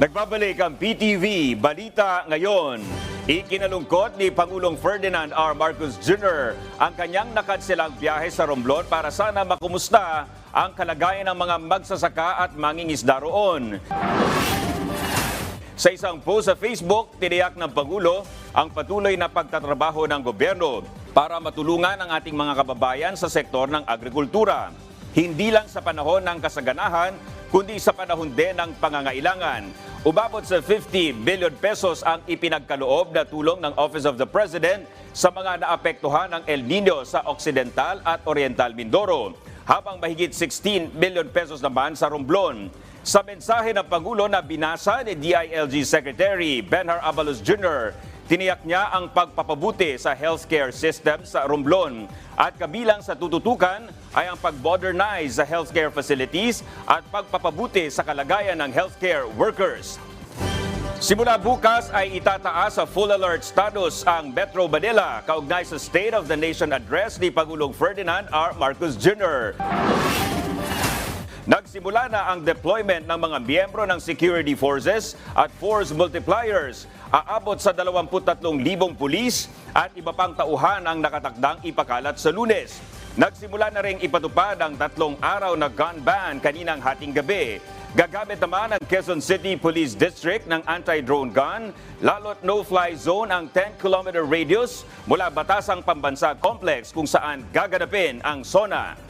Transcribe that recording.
Nagbabalik ang PTV Balita Ngayon. Ikinalungkot ni Pangulong Ferdinand R. Marcos Jr. ang kanyang nakansilang biyahe sa Romblon para sana makumusta ang kalagayan ng mga magsasaka at mangingisda roon. Sa isang post sa Facebook, tiniyak ng Pangulo ang patuloy na pagtatrabaho ng gobyerno para matulungan ang ating mga kababayan sa sektor ng agrikultura. Hindi lang sa panahon ng kasaganahan, kundi sa panahon din ng pangangailangan. Umabot sa 50 billion pesos ang ipinagkaloob na tulong ng Office of the President sa mga naapektuhan ng El Nino sa Occidental at Oriental Mindoro, habang mahigit 16 billion pesos naman sa Romblon. Sa mensahe ng Pangulo na binasa ni DILG Secretary Benhar Abalos Jr., tiniyak niya ang pagpapabuti sa healthcare system sa Romblon at kabilang sa tututukan ay ang pag-modernize sa healthcare facilities at pagpapabuti sa kalagayan ng healthcare workers. Simula bukas ay itataas sa full alert status ang Metro Manila kaugnay sa State of the Nation address ni Pangulong Ferdinand R. Marcos Jr. Nagsimula na ang deployment ng mga miyembro ng security forces at force multipliers. Aabot sa 23,000 pulis at iba pang tauhan ang nakatakdang ipakalat sa lunes. Nagsimula na rin ipatupad ang tatlong araw na gun ban kaninang hating gabi. Gagamit naman ang Quezon City Police District ng anti-drone gun, lalo't no-fly zone ang 10-kilometer radius mula Batasang Pambansa Complex kung saan gaganapin ang SONA.